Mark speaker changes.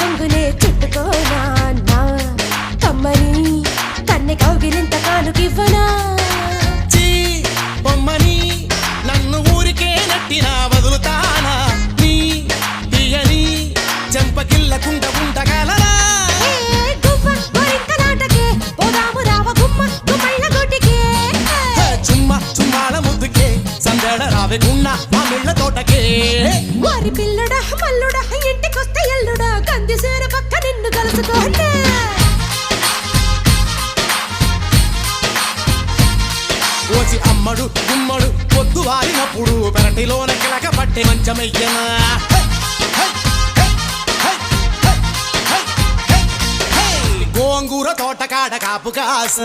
Speaker 1: పొంగునే చుట్టుకోనా కమ్మని కన్నె కౌగిలింత కానుకివ్వనా? తోటకే. వారి పిల్లడా మల్లుడా ఇంటికొస్తే ఎల్ల
Speaker 2: ఓసి అమ్మడు గుమ్మడు పొద్దు వారినప్పుడు పెరటిలోన కిలక పట్టి మంచమయ్యనా గోంగూర తోటకాడ కాపు కాస